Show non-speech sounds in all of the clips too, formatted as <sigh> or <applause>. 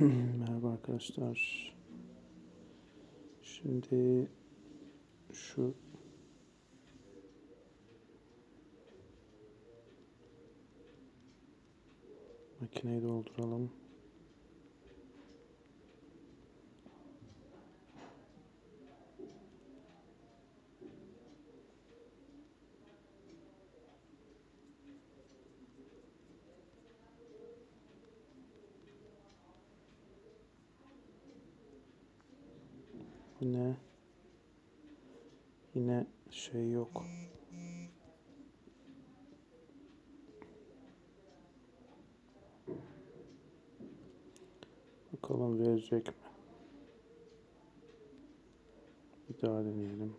Merhaba arkadaşlar. Şimdi şu makineyi dolduralım. Yine yine şey yok. Bakalım verecek mi? Bir daha deneyelim.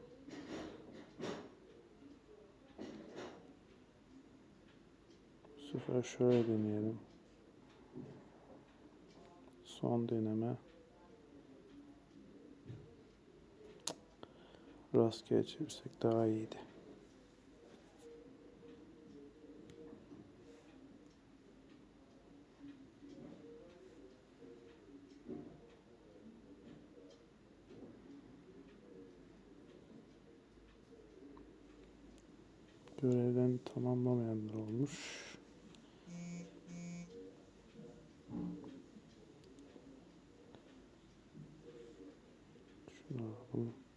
Bu sefer şöyle deneyelim. Son deneme. Rastgele çevirsek daha iyiydi. Görevlerini tamamlamayanlar olmuş. Şunu alalım.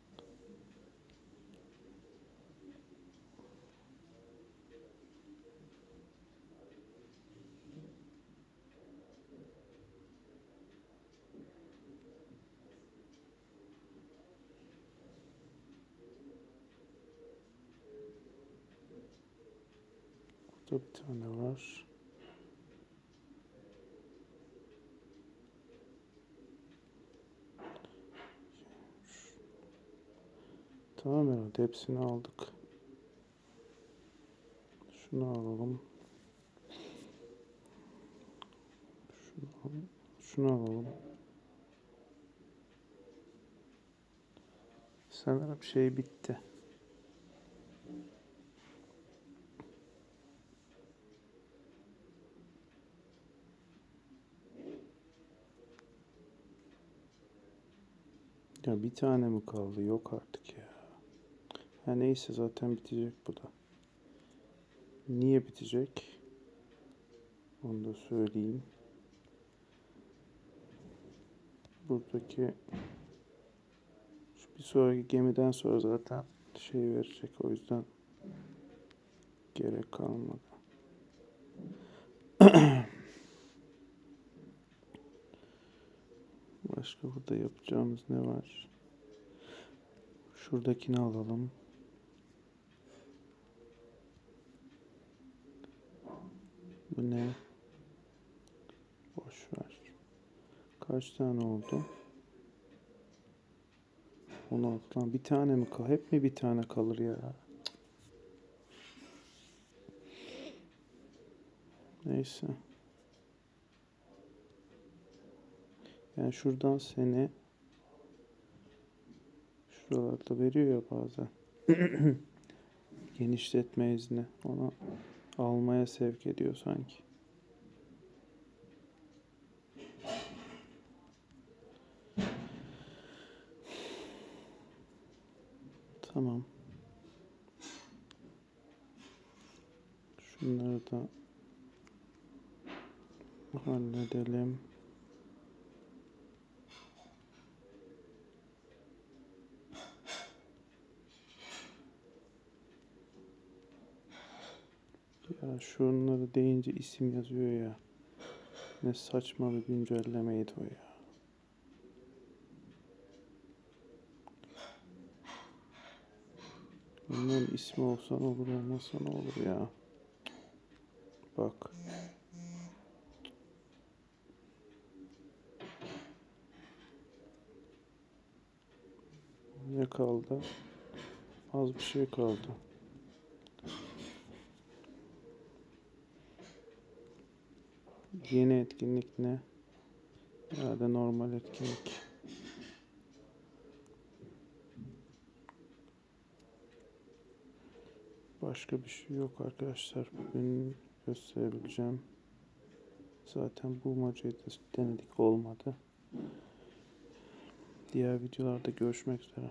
Burada bir tane var. Tamam herhalde hepsini aldık. Şunu alalım. Şunu alalım. Şunu alalım. Sanırım şey bitti. Ya bir tane mi kaldı? Yok artık ya. Ha neyse zaten bitecek bu da. Niye bitecek? Onu da söyleyeyim. Buradaki şu bir sonraki gemiden sonra zaten şey verecek o yüzden gerek kalmadı. <clears throat> Başka burada yapacağımız ne var? Şuradakini alalım. Bu ne? Boş ver. Kaç tane oldu? 16 lan. Bir tane mi kal? Hep mi bir tane kalır ya? Neyse. Yani şuradan seni şuralarda veriyor ya bazen. <clears throat> Genişletme izni. Onu almaya sevk ediyor sanki. Tamam. Şunları da halledelim. Ya şunları deyince isim yazıyor ya. Ne saçma bir güncellemeydi o ya. Bunların ismi olsa ne olur olmasa ne olur ya. Bak. Ne kaldı? Az bir şey kaldı. Yeni etkinlik ne? Herhalde normal etkinlik. Başka bir şey yok arkadaşlar. Bugün gösterebileceğim. Zaten bu bulmacayı da denedik olmadı. Diğer videolarda görüşmek üzere.